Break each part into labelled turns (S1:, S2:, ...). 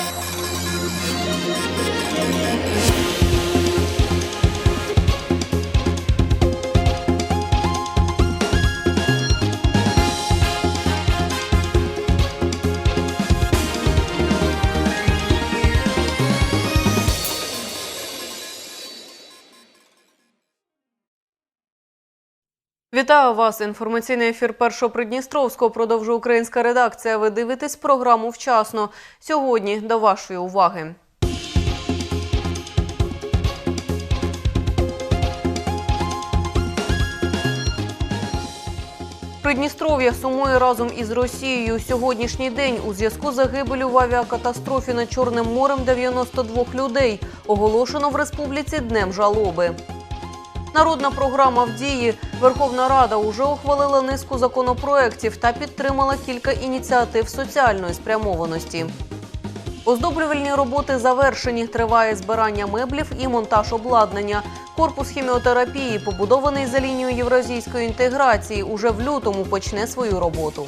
S1: Thank you. Вітаю вас. Інформаційний ефір Першого Придністровського продовжує українська редакція. Ви дивитесь програму вчасно. Сьогодні до вашої уваги. Придністров'я сумує разом із Росією. Сьогоднішній день у зв'язку з загибелю в авіакатастрофі над Чорним морем 92 людей оголошено в республіці днем жалоби. Народна програма в дії Верховна Рада уже ухвалила низку законопроєктів та підтримала кілька ініціатив соціальної спрямованості. Оздоблювальні роботи завершені. Триває збирання меблів і монтаж обладнання. Корпус хіміотерапії, побудований за лінією євразійської інтеграції, уже в лютому почне свою роботу.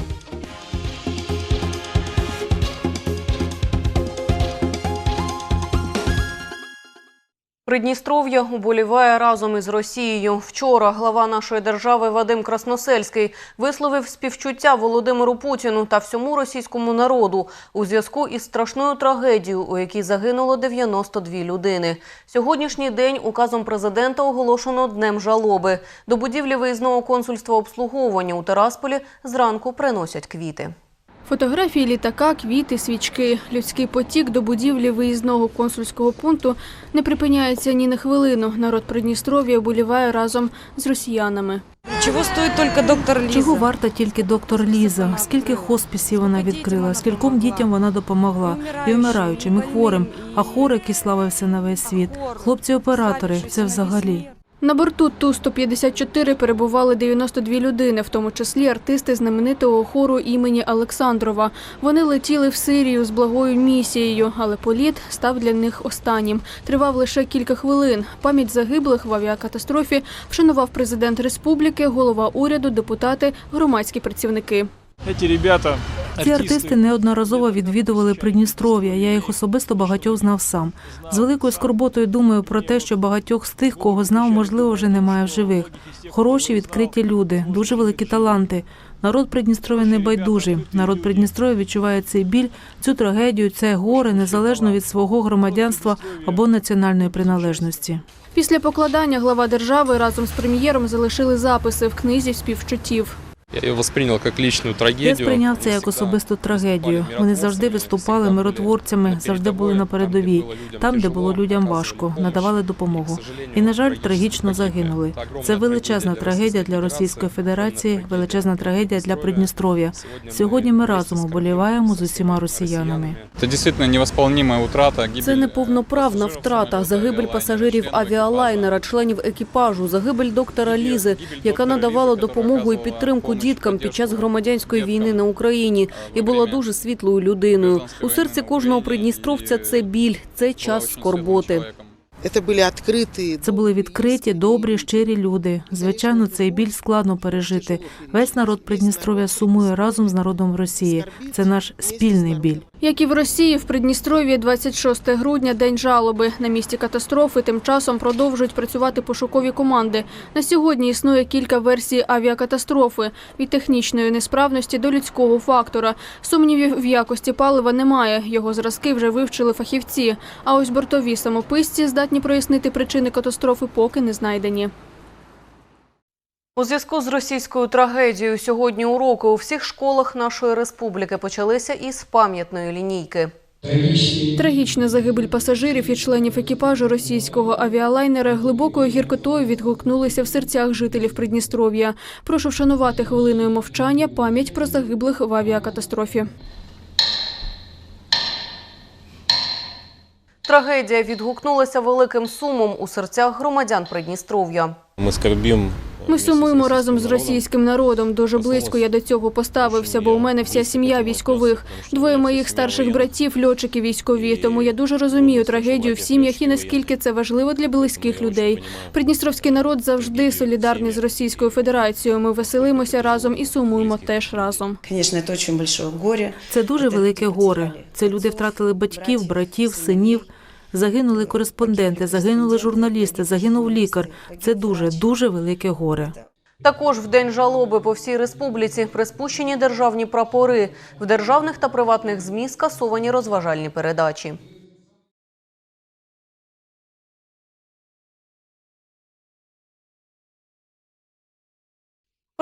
S1: Придністров'я уболіває разом із Росією. Вчора глава нашої держави Вадим Красносельський висловив співчуття Володимиру Путіну та всьому російському народу у зв'язку із страшною трагедією, у якій загинуло 92 людини. Сьогоднішній день указом президента оголошено днем жалоби. До будівлі виїзного консульства обслуговування у Тарасполі зранку приносять квіти.
S2: Фотографії літака, квіти, свічки. Людський потік до будівлі виїзного консульського пункту не припиняється ні на хвилину. Народ Придністров'я оболіває разом з росіянами.
S3: Чого стоїть тільки доктор Ліза?
S4: Чого варта тільки доктор Ліза? Скільки хоспісів вона відкрила, скільком дітям вона допомогла, і вмираючим, і хворим, а хор, який славився на весь світ. Хлопці-оператори, це взагалі.
S2: На борту Ту-154 перебували 92 людини, в тому числі артисти знаменитого хору імені Олександрова. Вони летіли в Сирію з благою місією, але політ став для них останнім. Тривав лише кілька хвилин. Пам'ять загиблих в авіакатастрофі вшанував президент республіки, голова уряду, депутати, громадські працівники.
S5: Эти ребята,
S4: Ці артисти неодноразово відвідували Придністров'я. Я їх особисто багатьох знав сам. З великою скорботою думаю про те, що багатьох з тих, кого знав, можливо, вже немає в живих. Хороші, відкриті люди, дуже великі таланти. Народ Придністров'я не байдужий. Народ Придністров'я відчуває цей біль, цю трагедію, це горе незалежно від свого громадянства або національної приналежності.
S2: Після покладання глава держави разом з прем'єром залишили записи в книзі співчуттів.
S6: Я ее воспринял как личную трагедию.
S4: Я сприйняв це як особисту трагедію. Вони завжди виступали миротворцями, завжди були на передовій, там, де було людям важко, надавали допомогу. І, на жаль, трагічно загинули. Це величезна трагедія для Російської Федерації, величезна трагедія для Придністров'я. Сьогодні ми разом оболіваємо з усіма росіянами.
S6: Это действительно невосполнимая утрата.
S1: Це неповноправна втрата, загибель пасажирів авіалайнера, членів екіпажу, загибель доктора Лізи, яка надавала допомогу і підтримку діткам під час громадянської війни на Україні і була дуже світлою людиною. У серці кожного придністровця це біль, це час скорботи.
S7: Это были открытые.
S4: Це були відкриті, добрі, щирі люди. Звичайно, цей біль складно пережити. Весь народ Придністров'я сумує разом з народом Росії. Це наш спільний біль.
S2: Як і в Росії, в Придністров'ї 26 грудня – день жалоби. На місці катастрофи тим часом продовжують працювати пошукові команди. На сьогодні існує кілька версій авіакатастрофи – від технічної несправності до людського фактора. Сумнівів в якості палива немає. Його зразки вже вивчили фахівці. А ось бортові самописці здатні прояснити причини катастрофи поки не знайдені.
S1: У зв'язку з російською трагедією сьогодні уроки у всіх школах нашої республіки почалися із пам'ятної лінійки.
S2: Трагічна загибель пасажирів і членів екіпажу російського авіалайнера глибокою гіркотою відгукнулися в серцях жителів Придністров'я. Прошу вшанувати хвилиною мовчання пам'ять про загиблих в авіакатастрофі.
S1: Трагедія відгукнулася великим сумом у серцях громадян Придністров'я.
S6: Мы скорбим
S2: Ми сумуємо разом з російським народом. Дуже близько я до цього поставився, бо у мене вся сім'я військових. Двоє моїх старших братів льотчики військові. Тому я дуже розумію трагедію в сім'ях і наскільки це важливо для близьких людей. Придністровський народ завжди солідарний з Російською Федерацією. Ми веселимося разом і сумуємо теж разом.
S5: Конечно, это очень.
S4: Це дуже велике горе. Це люди втратили батьків, братів, синів. Загинули кореспонденти, загинули журналісти, загинув лікар. Це дуже дуже велике горе.
S1: Також в день жалоби по всій республіці приспущені державні прапори. В державних та приватних ЗМІ скасовані розважальні передачі.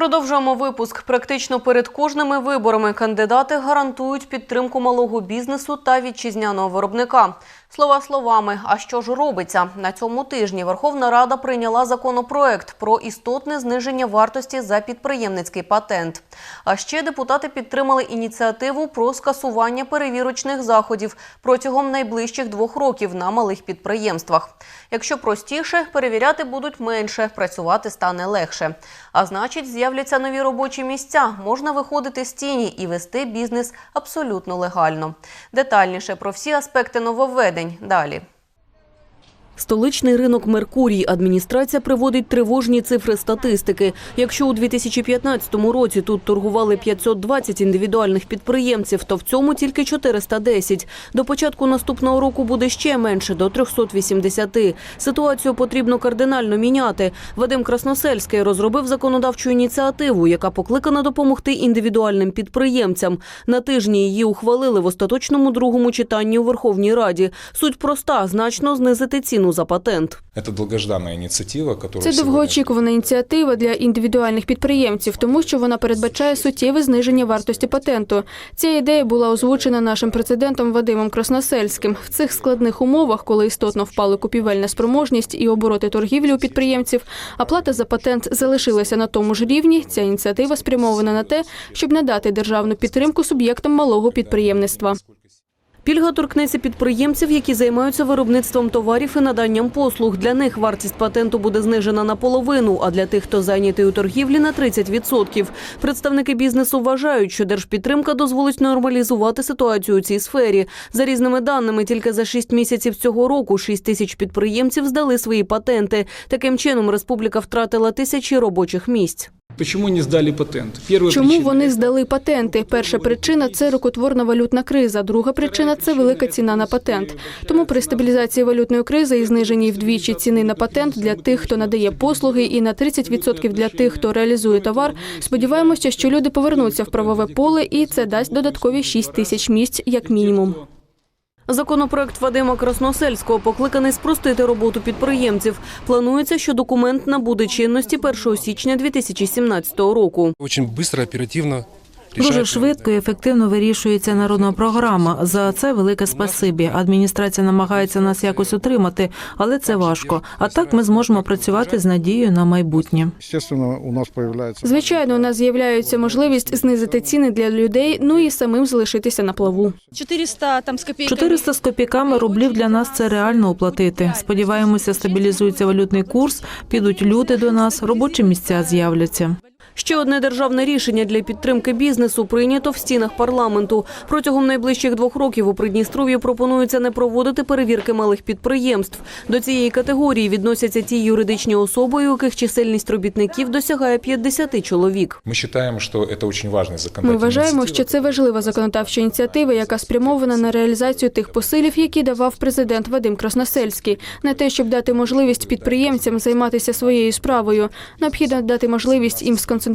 S1: Продовжуємо випуск. Практично перед кожними виборами кандидати гарантують підтримку малого бізнесу та вітчизняного виробника. Слова словами, а що ж робиться? На цьому тижні Верховна Рада прийняла законопроект про істотне зниження вартості за підприємницький патент. А ще депутати підтримали ініціативу про скасування перевірочних заходів протягом найближчих двох років на малих підприємствах. Якщо простіше, перевіряти будуть менше, працювати стане легше. А значить, з'являться нові робочі місця, можна виходити з тіні і вести бізнес абсолютно легально. Детальніше про всі аспекти нововведень далі. Столичний ринок Меркурій адміністрація приводить тривожні цифри статистики. Якщо у 2015 році тут торгували 520 індивідуальних підприємців, то в цьому тільки 410. До початку наступного року буде ще менше до 380. Ситуацію потрібно кардинально міняти. Вадим Красносельський розробив законодавчу ініціативу, яка покликана допомогти індивідуальним підприємцям. На тижні її ухвалили в остаточному другому читанні у Верховній Раді. Суть проста значно знизити ціну за патент.
S8: Это долгожданная инициатива,
S2: Це довгоочікувана ініціатива для індивідуальних підприємців, тому що вона передбачає суттєве зниження вартості патенту. Ця ідея була озвучена нашим президентом Вадимом Красносельським. В цих складних умовах, коли істотно впали купівельна спроможність і обороти торгівлі у підприємців, а плата за патент залишилася на тому ж рівні. Ця ініціатива спрямована на те, щоб надати державну підтримку суб'єктам малого підприємництва.
S1: Пільга торкнеться підприємців, які займаються виробництвом товарів і наданням послуг. Для них вартість патенту буде знижена наполовину, а для тих, хто зайнятий у торгівлі, на 30%. Представники бізнесу вважають, що держпідтримка дозволить нормалізувати ситуацію у цій сфері. За різними даними, тільки за 6 місяців цього року 6 тисяч підприємців здали свої патенти. Таким чином, республіка втратила тисячі робочих місць.
S9: Почему не сдали патент? Первая
S2: Чому
S9: причина
S2: вони – здали патенти? Перша причина це рукотворна валютна криза. Друга причина це велика ціна на патент. Тому при стабілізації валютної кризи і зниженні вдвічі ціни на патент для тих, хто надає послуги, і на 30% для тих, хто реалізує товар. Сподіваємося, що люди повернуться в правове поле, і це дасть додаткові 6 тисяч місць як мінімум.
S1: Законопроект Вадима Красносельського покликаний спростити роботу підприємців. Планується, що документ набуде чинності 1 січня 2017 року.
S10: Очень швидко, оперативно
S4: Дуже швидко і ефективно вирішується народна програма. За це велике спасибі. Адміністрація намагається нас якось утримати, але це важко. А так ми зможемо працювати з надією на майбутнє.
S2: Звичайно, у нас з'являється можливість знизити ціни для людей, ну і самим залишитися на плаву.
S3: 400 там с копейками.
S4: 400 з копійками рублів для нас це реально оплатити. Сподіваємося, стабілізується валютний курс, підуть люди до нас, робочі місця з'являться.
S1: Ще одне державне рішення для підтримки бізнесу прийнято в стінах парламенту. Протягом найближчих двох років у Придністров'ї пропонується не проводити перевірки малих підприємств. До цієї категорії відносяться ті юридичні особи, у яких чисельність робітників досягає 50 чоловік.
S8: Мы считаем, что это очень важный
S2: Ми
S8: законодательный
S2: вважаємо, що це важлива законодавча ініціатива, яка спрямована на реалізацію тих посилів, які давав президент Вадим Красносельський, на те, щоб дати можливість підприємцям займатися своєю справою. Необхідно дати можливість їм сконцентруватися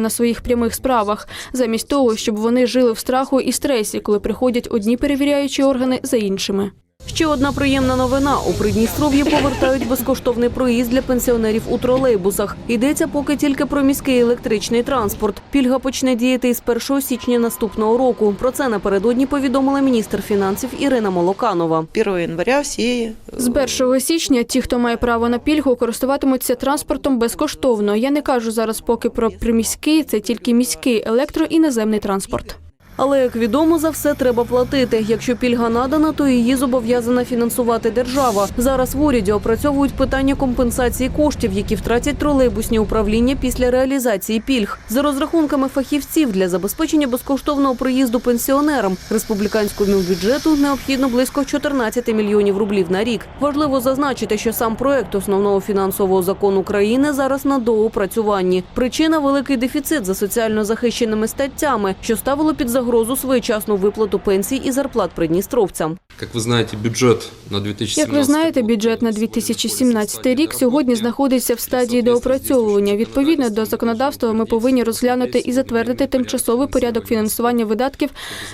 S2: на своїх прямих справах, замість того, щоб вони жили в страху і стресі, коли приходять одні перевіряючі органи за іншими.
S1: Ще одна приємна новина. У Придністров'ї повертають безкоштовний проїзд для пенсіонерів у тролейбусах. Йдеться поки тільки про міський електричний транспорт. Пільга почне діяти із 1 січня наступного року. Про це напередодні повідомила міністр фінансів Ірина Молоканова.
S7: 1 января все
S2: З 1 січня ті, хто має право на пільгу, користуватимуться транспортом безкоштовно. Я не кажу зараз поки про приміський, це тільки міський електро і наземний транспорт.
S1: Але як відомо, за все треба платити. Якщо пільга надана, то її зобов'язана фінансувати держава. Зараз в уряді опрацьовують питання компенсації коштів, які втратять тролейбусні управління після реалізації пільг. За розрахунками фахівців для забезпечення безкоштовного проїзду пенсіонерам республіканському бюджету необхідно близько 14 мільйонів рублів на рік. Важливо зазначити, що сам проект основного фінансового закону країни зараз на доопрацюванні. Причина великий дефіцит за соціально захищеними статтями, що ставило під загрозу своєчасну виплату пенсій і зарплат придністровцям.
S10: Как вы знаете, бюджет на 2017
S2: Як ви знаєте, бюджет на 2017 рік сьогодні знаходиться в стадії доопрацьовування. Відповідно до законодавства, ми повинні розглянути і затвердити тимчасовий порядок фінансування видатків,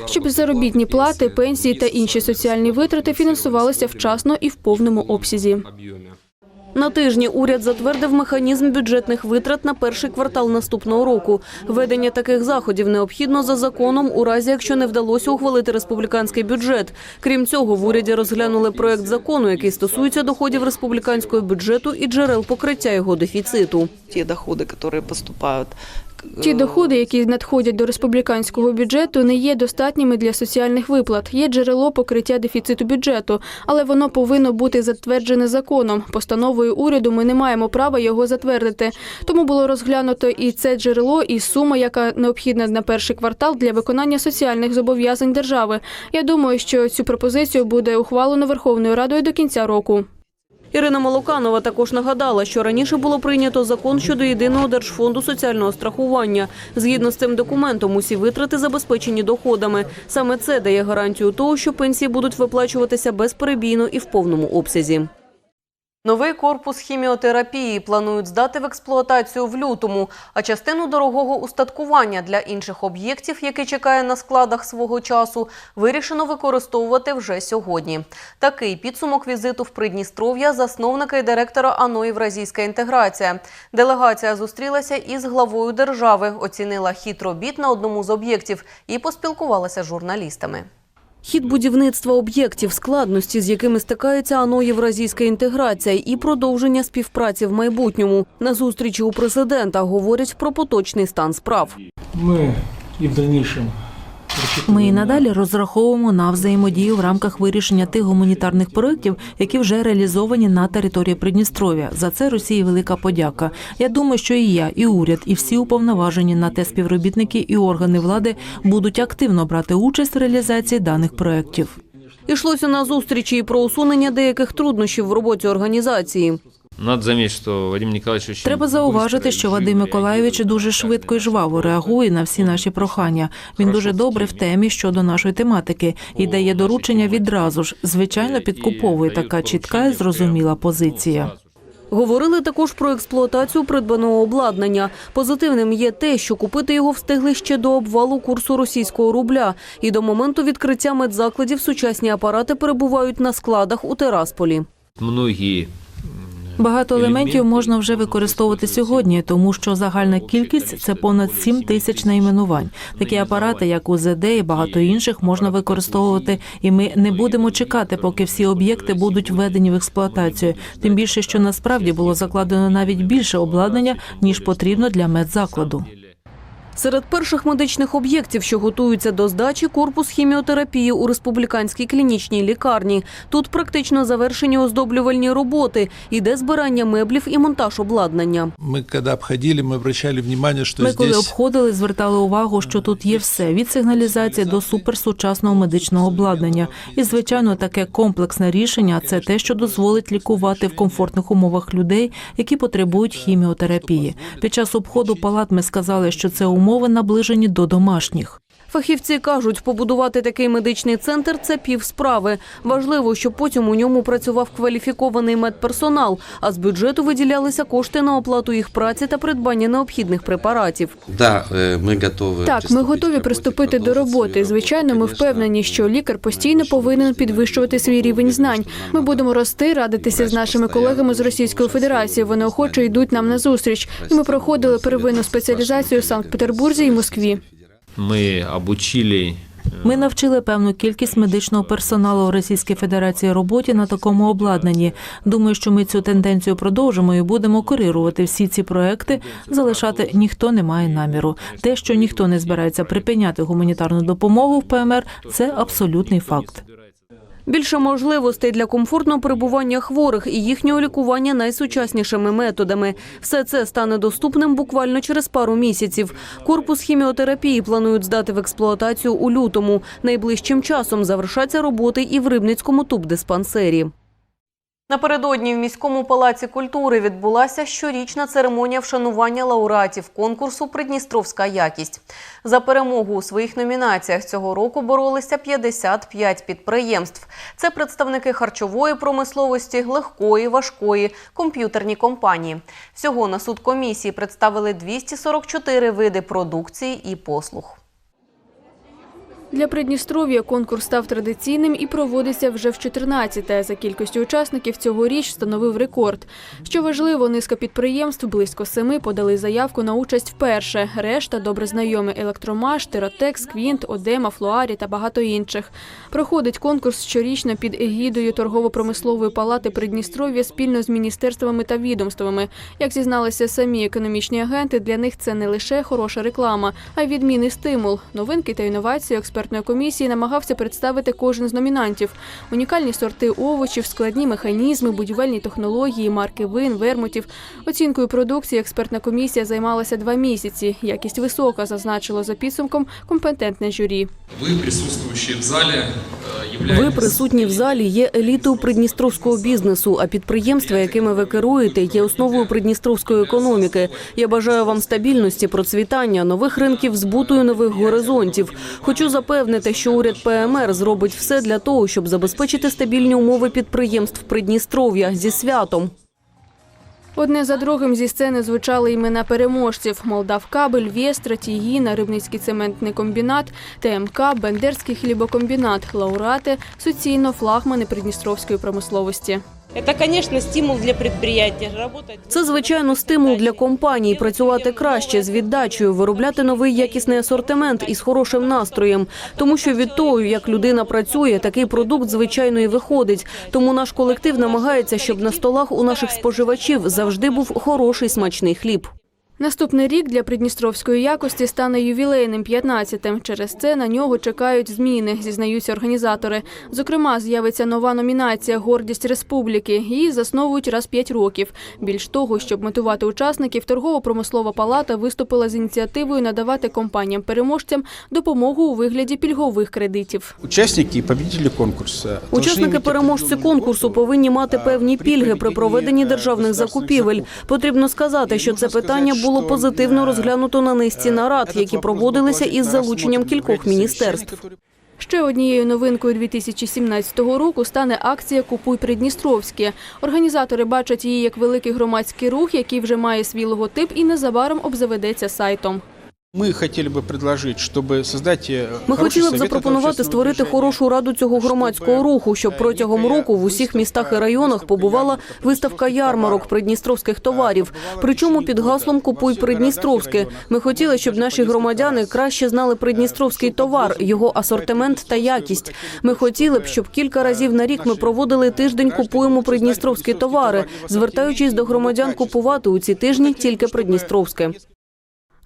S2: щоб заробітні плати, пенсії та інші соціальні витрати фінансувалися вчасно і в повному обсязі.
S10: объеме.
S1: На тижні уряд затвердив механізм бюджетних витрат на перший квартал наступного року. Ведення таких заходів необхідно за законом, у разі якщо не вдалося ухвалити республіканський бюджет. Крім цього, в уряді розглянули проект закону, який стосується доходів республіканського бюджету і джерел покриття його дефіциту.
S5: Те доходы, которые поступают.
S2: Ті
S5: э,
S2: доходи, які надходять до республіканського бюджету, не є достатніми для соціальних виплат. Є джерело покриття дефіциту бюджету, але воно повинно бути затверджене законом. Постановою уряду ми не маємо права його затвердити. Тому було розглянуто і це джерело, і сума, яка необхідна на перший квартал для виконання соціальних зобов'язань держави. Я думаю, що цю пропозицію буде ухвалено Верховною Радою до кінця року.
S1: Ірина Молоканова також нагадала, що раніше було прийнято закон щодо єдиного держфонду соціального страхування. Згідно з цим документом, усі витрати забезпечені доходами. Саме це дає гарантію того, що пенсії будуть виплачуватися безперебійно і в повному обсязі. Новий корпус хіміотерапії планують здати в експлуатацію в лютому, а частину дорогого устаткування для інших об'єктів, які чекає на складах свого часу, вирішено використовувати вже сьогодні. Такий підсумок візиту в Придністров'я засновника і директора АНО «Євразійська інтеграція. Делегація зустрілася із главою держави, оцінила хід робіт на одному з об'єктів і поспілкувалася з журналістами. Хід будівництва об'єктів, складності, з якими стикається АНО «Євразійська інтеграція і продовження співпраці в майбутньому. На зустрічі у президента говорять про поточний стан справ.
S9: Ми і в дальнейшем
S4: Ми і надалі розраховуємо на взаємодію в рамках вирішення тих гуманітарних проєктів, які вже реалізовані на території Придністров'я. За це Росії велика подяка. Я думаю, що і я, і уряд, і всі уповноважені на те співробітники і органи влади будуть активно брати участь в реалізації даних проєктів.
S1: Ішлося на зустрічі і про усунення деяких труднощів в роботі організації.
S11: Надо заметить, что Вадим Николаевич очень
S4: Треба зауважити, що Вадим Миколайович дуже швидко і жваво реагує на всі наші прохання. Він дуже добре в темі щодо нашої тематики і дає доручення відразу ж. Звичайно, підкуповує така чітка і зрозуміла позиція.
S1: Говорили також про експлуатацію придбаного обладнання. Позитивним є те, що купити його встигли ще до обвалу курсу російського рубля. І до моменту відкриття медзакладів сучасні апарати перебувають на складах у Терасполі.
S11: Многие
S4: Багато елементів можна вже використовувати сьогодні, тому що загальна кількість це понад 7 тисяч найменувань. Такі апарати, як УЗД і багато інших, можна використовувати, і ми не будемо чекати, поки всі об'єкти будуть введені в експлуатацію. Тим більше, що насправді було закладено навіть більше обладнання ніж потрібно для медзакладу.
S1: Серед перших медичних об'єктів, що готуються до здачі, корпус хіміотерапії у республіканській клінічній лікарні. Тут практично завершені оздоблювальні роботи, іде збирання меблів і монтаж обладнання.
S12: Мы когда обходили, мы обращали внимание, что
S4: Ми коли
S12: здесь
S4: обходили, звертали увагу, що тут є все від сигналізації до суперсучасного медичного обладнання. І звичайно, таке комплексне рішення це те, що дозволить лікувати в комфортних умовах людей, які потребують хіміотерапії. Під час обходу палат ми сказали, що це умови наближені до домашніх.
S1: Фахівці кажуть, побудувати такий медичний центр це пів справи. Важливо, щоб потім у ньому працював кваліфікований медперсонал, а з бюджету виділялися кошти на оплату їх праці та придбання необхідних препаратів.
S10: Да, э, мы готовы.
S2: Так, ми готові приступити до роботи. Звичайно, ми впевнені, що лікар постійно повинен підвищувати свій рівень знань. Ми будемо рости, радитися з нашими колегами з Російської Федерації. Вони охоче йдуть нам на зустріч. І ми проходили первинну спеціалізацію в Санкт-Петербурзі і Москві.
S11: мы обучили
S4: Ми навчили певну кількість медичного персоналу у Російській Федерації роботі на такому обладнанні. Думаю, що ми цю тенденцію продовжимо і будемо курирувати всі ці проекти. Залишати ніхто не має наміру. Те, що ніхто не збирається припиняти гуманітарну допомогу в ПМР, це абсолютний факт.
S1: Більше можливостей для комфортного перебування хворих і їхнього лікування найсучаснішими методами. Все це стане доступним буквально через пару місяців. Корпус хіміотерапії планують здати в експлуатацію у лютому. Найближчим часом завершаться роботи і в Рибницькому тубдиспансері. Напередодні в міському палаці культури відбулася щорічна церемонія вшанування лауреатів конкурсу Придністровська якість. За перемогу у своїх номінаціях цього року боролися 55 підприємств. Це представники харчової промисловості, легкої, важкої, комп'ютерні компанії. Всього на суд комісії представили 244 види продукції і послуг.
S2: Для Придністров'я конкурс став традиційним і проводиться вже в 14-те. За кількістю учасників цьогоріч встановив рекорд. Що важливо, низка підприємств, близько семи, подали заявку на участь вперше. Решта добре знайомі Електромаш, Теротекс, Квінт, Одема, Флуарі та багато інших. Проходить конкурс щорічно під егідою торгово-промислової палати Придністров'я спільно з міністерствами та відомствами. Як зізналися самі економічні агенти, для них це не лише хороша реклама, а й відмінний стимул. Новинки та інновації експертної комісії намагався представити кожен з номінантів. Унікальні сорти овочів, складні механізми, будівельні технології, марки вин, вермутів. Оцінкою продукції експертна комісія займалася два місяці. Якість висока, зазначило за підсумком компетентне журі.
S10: Вы, присутствующие в зале,
S1: Ви присутні в залі є елітою придністровського бізнесу, а підприємства, якими ви керуєте, є основою придністровської економіки. Я бажаю вам стабільності, процвітання, нових ринків збуту і нових горизонтів. Хочу запевнити, що уряд ПМР зробить все для того, щоб забезпечити стабільні умови підприємств Придністров'я зі святом.
S2: Одне за другим зі сцени звучали імена переможців: Молдавкабель, Вєстра, Тігіна, Рибницький цементний комбінат, ТМК, Бендерський хлібокомбінат, лауреати, суцільно флагмани придністровської промисловості.
S3: Это, конечно, стимул для работать.
S1: Це звичайно стимул для компаній працювати краще з віддачею, виробляти новий якісний асортимент із хорошим настроєм. Тому що від того, як людина працює, такий продукт звичайно і виходить. Тому наш колектив намагається, щоб на столах у наших споживачів завжди був хороший смачний хліб.
S2: Наступний рік для придністровської якості стане ювілейним 15-тим. Через це на нього чекають зміни, зізнаються організатори. Зокрема, з'явиться нова номінація Гордість республіки. Її засновують раз п'ять років. Більш того, щоб мотивувати учасників, торгово-промислова палата виступила з ініціативою надавати компаніям-переможцям допомогу у вигляді пільгових кредитів.
S13: Учасники і конкурсу.
S1: Учасники переможці конкурсу повинні мати певні пільги при проведенні державних закупівель. Потрібно сказати, що це питання було позитивно розглянуто на низці нарад, які проводилися із залученням кількох міністерств.
S2: Ще однією новинкою 2017 року стане акція Купуй Придністровське. Організатори бачать її як великий громадський рух, який вже має свій логотип і незабаром обзаведеться сайтом.
S13: Ми хотіли би предложити, щоб создати
S1: Ми хотіли б запропонувати створити хорошу раду цього громадського руху, щоб протягом року в усіх містах і районах побувала виставка ярмарок придністровських товарів. Причому під гаслом Купуй Придністровське. Ми хотіли, щоб наші громадяни краще знали придністровський товар, його асортимент та якість. Ми хотіли б, щоб кілька разів на рік ми проводили тиждень Купуємо придністровські товари, звертаючись до громадян купувати у ці тижні тільки придністровське.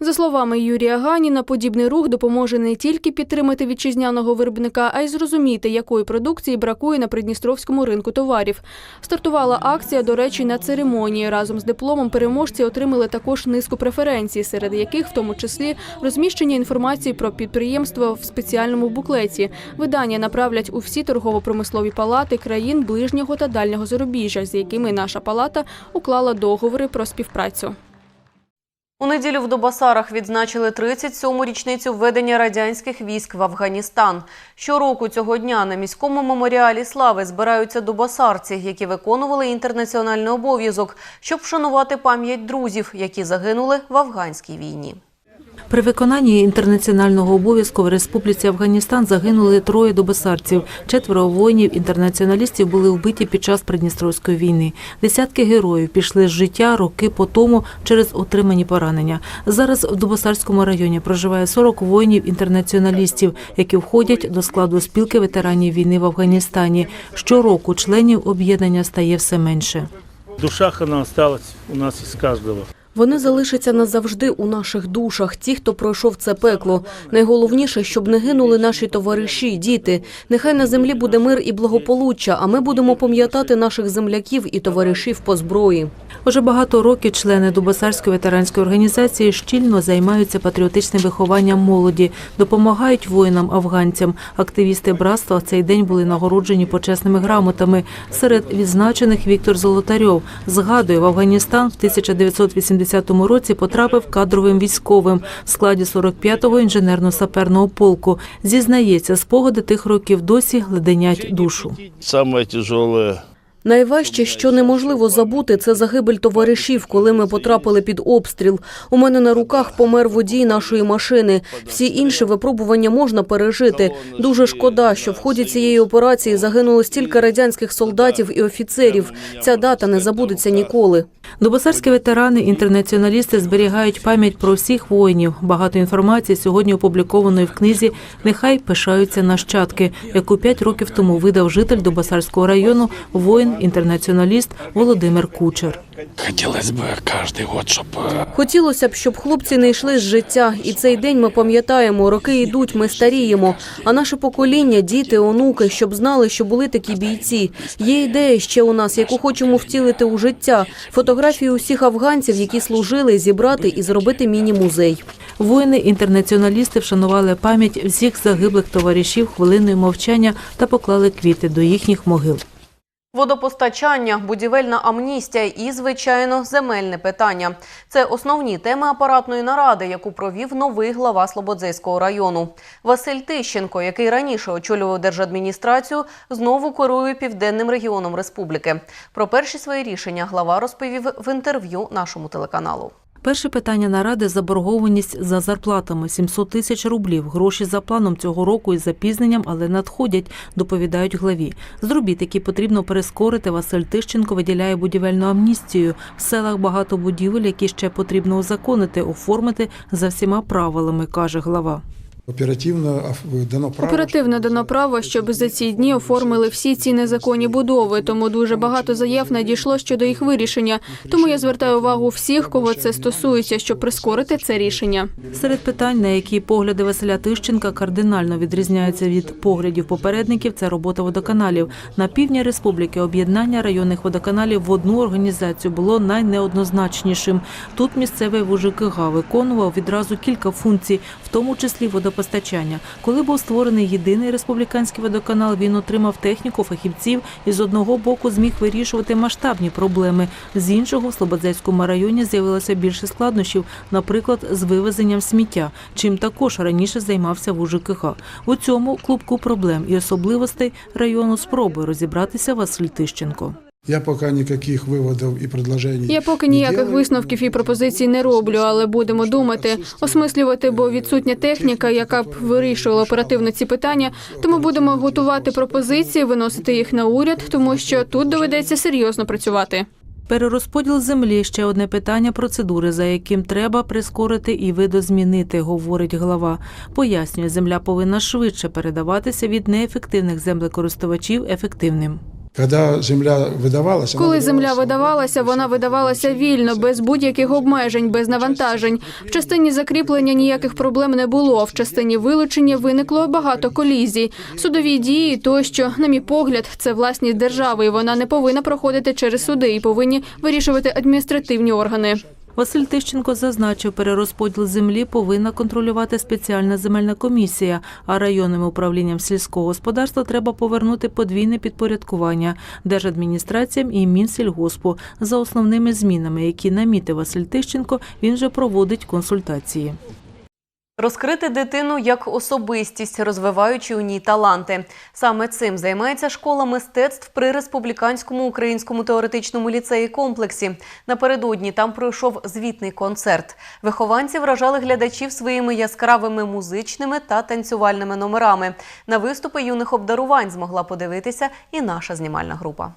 S2: За словами Юрія Ганіна, подібний рух допоможе не тільки підтримати вітчизняного виробника, а й зрозуміти, якої продукції бракує на придністровському ринку товарів. Стартувала акція, до речі, на церемонії. Разом з дипломом переможці отримали також низку преференцій, серед яких в тому числі розміщення інформації про підприємство в спеціальному буклеті. Видання направлять у всі торгово-промислові палати країн ближнього та дальнього зарубіжжя, з якими наша палата уклала договори про співпрацю.
S1: У неділю в Добасарах відзначили 37-му річницю введення радянських військ в Афганістан. Щороку цього дня на міському меморіалі слави збираються добасарці, які виконували інтернаціональний обов'язок, щоб вшанувати пам'ять друзів, які загинули в афганській війні.
S4: При виконанні інтернаціонального обов'язку в Республіці Афганістан загинули троє добосарців. Четверо воїнів-інтернаціоналістів були вбиті під час Придністровської війни. Десятки героїв пішли з життя роки по тому через отримані поранення. Зараз в Дубосарському районі проживає 40 воїнів-інтернаціоналістів, які входять до складу спілки ветеранів війни в Афганістані. Щороку членів об'єднання стає все менше.
S9: В душах она осталась у нас из каждого.
S1: Вони залишаться назавжди у наших душах, ті, хто пройшов це пекло. Найголовніше, щоб не гинули наші товариші, діти. Нехай на землі буде мир і благополуччя, а ми будемо пам'ятати наших земляків і товаришів по зброї.
S4: Уже багато років члени Дубосарської ветеранської організації щільно займаються патріотичним вихованням молоді, допомагають воїнам-афганцям. Активісти братства в цей день були нагороджені почесними грамотами. Серед відзначених Віктор Золотарьов згадує, в Афганістан в 1980 році потрапив кадровим військовим в складі 45-го інженерно-саперного полку. Зізнається, спогади тих років досі леденять душу.
S9: Саме тяжелое
S1: Найважче, що неможливо забути, це загибель товаришів, коли ми потрапили під обстріл. У мене на руках помер водій нашої машини. Всі інші випробування можна пережити. Дуже шкода, що в ході цієї операції загинуло стільки радянських солдатів і офіцерів. Ця дата не забудеться ніколи.
S4: Дубосарські ветерани, інтернаціоналісти зберігають пам'ять про всіх воїнів. Багато інформації сьогодні опублікованої в книзі Нехай пишаються нащадки, яку п'ять років тому видав житель Дубосарського району воїн-інтернаціоналіст Володимир Кучер.
S12: Хотелось бы каждый год, чтобы
S1: Хотілося б, щоб хлопці не йшли з життя, і цей день ми пам'ятаємо. Роки йдуть, ми старіємо. А наше покоління, діти, онуки, щоб знали, що були такі бійці. Є ідея ще у нас, яку хочемо втілити у життя. Фотографії усіх афганців, які служили, зібрати і зробити міні-музей.
S4: Воїни-інтернаціоналісти вшанували пам'ять всіх загиблих товаришів хвилиною мовчання та поклали квіти до їхніх могил.
S1: Водопостачання, будівельна амністія і, звичайно, земельне питання. Це основні теми апаратної наради, яку провів новий глава Слободзейського району. Василь Тищенко, який раніше очолював держадміністрацію, знову керує південним регіоном республіки. Про перші свої рішення глава розповів в інтерв'ю нашому телеканалу.
S4: Перше питання наради – заборгованість за зарплатами – 700 тисяч рублів. Гроші за планом цього року із запізненням, але надходять, доповідають главі. З робіт, які потрібно перескорити, Василь Тищенко виділяє будівельну амністію. В селах багато будівель, які ще потрібно узаконити, оформити за всіма правилами, каже глава.
S12: Оперативно дано право.
S2: Оперативно дано право, щоб за ці дні оформили всі ці незаконні будови. Тому дуже багато заяв надійшло щодо їх вирішення. Тому я звертаю увагу всіх, кого це стосується, щоб прискорити це рішення.
S4: Серед питань, на які погляди Василя Тищенка кардинально відрізняються від поглядів попередників, це робота водоканалів. На півдні республіки об'єднання районних водоканалів в одну організацію було найнеоднозначнішим. Тут місцевий ВУЖКГ виконував відразу кілька функцій, в тому числі водопостачання. Коли був створений єдиний республіканський водоканал, він отримав техніку фахівців і з одного боку зміг вирішувати масштабні проблеми. З іншого в Слободзецькому районі з'явилося більше складнощів, наприклад, з вивезенням сміття, чим також раніше займався ВУЖКГ. У цьому клубку проблем і особливостей району спробує розібратися Василь Тищенко.
S12: Я пока никаких выводов и предложений.
S2: Я поки ніяких висновків і пропозицій не роблю, але будемо думати, осмислювати, бо відсутня техніка, яка б вирішувала оперативно ці питання. Тому будемо готувати пропозиції, виносити їх на уряд, тому що тут доведеться серйозно працювати.
S4: Перерозподіл землі ще одне питання процедури, за яким треба прискорити і видозмінити, говорить глава. Пояснює, земля повинна швидше передаватися від неефективних землекористувачів ефективним.
S12: Когда земля видавалася,
S2: Коли земля видавалася, вона видавалася вільно, без будь-яких обмежень, без навантажень. В частині закріплення ніяких проблем не було. В частині вилучення виникло багато колізій. Судові дії тощо, на мій погляд, це власність держави, і вона не повинна проходити через суди і повинні вирішувати адміністративні органи.
S4: Василь Тищенко зазначив, перерозподіл землі повинна контролювати спеціальна земельна комісія, а районним управлінням сільського господарства треба повернути подвійне підпорядкування держадміністраціям і Мінсільгоспу. За основними змінами, які намітив Василь Тищенко, він вже проводить консультації.
S1: Розкрити дитину як особистість, розвиваючи у ній таланти. Саме цим займається школа мистецтв при республіканському українському теоретичному ліцеї комплексі. Напередодні там пройшов звітний концерт. Вихованці вражали глядачів своїми яскравими музичними та танцювальними номерами. На виступи юних обдарувань змогла подивитися і наша знімальна група.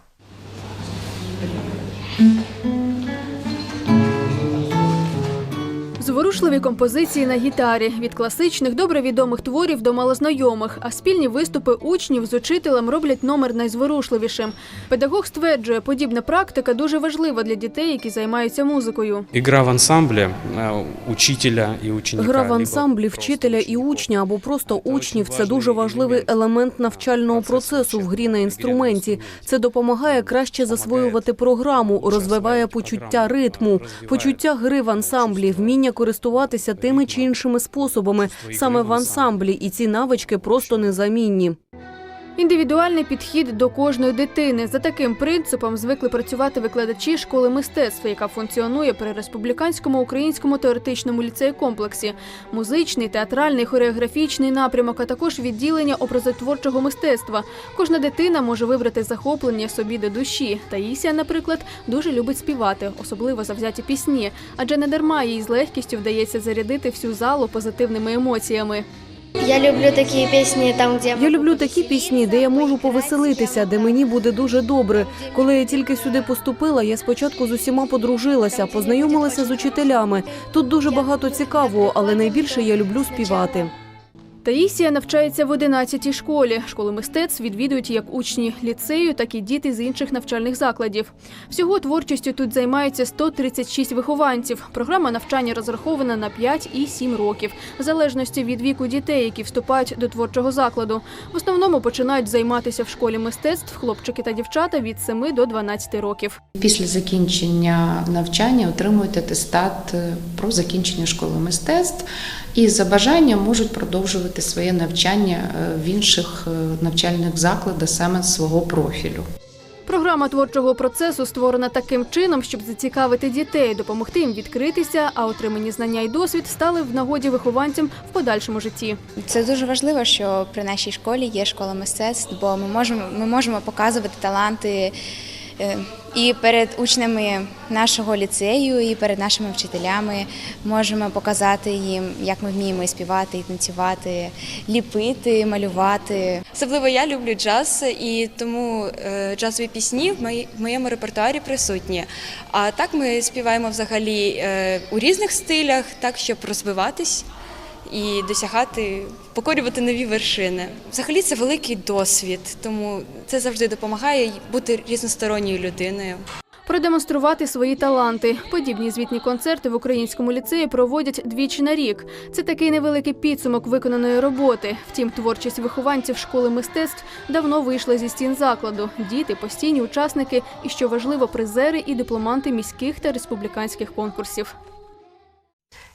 S2: Зворушливі композиції на гітарі від класичних добре відомих творів до малознайомих, а спільні виступи учнів з учителем роблять номер найзворушливішим. Педагог стверджує, подібна практика дуже важлива для дітей, які займаються музикою.
S13: Игра в ансамбле э, учителя и ученика.
S1: Гра в ансамблі вчителя і учня або просто учнів це дуже важливий елемент навчального процесу в грі на інструменті. Це допомагає краще засвоювати програму, розвиває почуття ритму, почуття гри в ансамблі, вміння користуватися тими чи іншими способами саме в ансамблі, і ці навички просто незамінні.
S2: Індивідуальний підхід до кожної дитини. За таким принципом звикли працювати викладачі школи мистецтва, яка функціонує при республіканському українському теоретичному ліцеї комплексі. Музичний, театральний, хореографічний напрямок, а також відділення образотворчого мистецтва. Кожна дитина може вибрати захоплення собі до душі. Таїсія, наприклад, дуже любить співати, особливо завзяті пісні, адже не дарма їй з легкістю вдається зарядити всю залу позитивними емоціями.
S14: Я люблю такі пісні, там де
S1: Я люблю такі пісні, де я можу повеселитися, де мені буде дуже добре. Коли я тільки сюди поступила, я спочатку з усіма подружилася, познайомилася з учителями. Тут дуже багато цікавого, але найбільше я люблю співати.
S2: Таїсія навчається в 11-й школі. Школи мистецтв відвідують як учні ліцею, так і діти з інших навчальних закладів. Всього творчістю тут займаються 136 вихованців. Програма навчання розрахована на 5 і 7 років, в залежності від віку дітей, які вступають до творчого закладу. В основному починають займатися в школі мистецтв хлопчики та дівчата від 7 до 12 років.
S15: Після закінчення навчання отримують атестат е, про закінчення школи мистецтв і за бажанням можуть продовжувати своє навчання е, в інших е, навчальних закладах саме свого профілю.
S2: Програма творчого процесу створена таким чином, щоб зацікавити дітей, допомогти їм відкритися, а отримані знання і досвід стали в нагоді вихованцям в подальшому житті.
S14: це дуже важливо, що при нашій школі є школа мистецтв, бо ми можемо ми можемо показувати таланти і перед учнями нашого ліцею, і перед нашими вчителями. Можемо показати їм, як ми вміємо і співати, і танцювати, ліпити, малювати.
S16: Особливо я люблю джаз, і тому е, джазові пісні в моєму репертуарі присутні. А так ми співаємо взагалі е, у різних стилях, так щоб розвиватись і досягати, покорювати нові вершини. Взагалі це великий досвід, тому це завжди допомагає бути різносторонньою людиною.
S2: Продемонструвати свої таланти. Подібні звітні концерти в українському ліцеї проводять двічі на рік. Це такий невеликий підсумок виконаної роботи. Втім, творчість вихованців школи мистецтв давно вийшла зі стін закладу. Діти, постійні учасники і, що важливо, призери і дипломанти міських та республіканських конкурсів.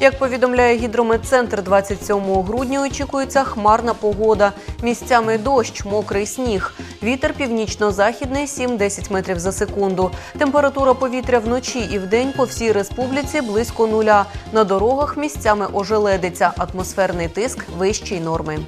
S1: Як повідомляє гідрометцентр, 27 грудня очікується хмарна погода. Місцями дощ, мокрий сніг. Вітер північно-західний 7-10 метрів за секунду. Температура повітря вночі і вдень по всій республіці близько нуля. На дорогах місцями ожеледиться. Атмосферний тиск вищий норми.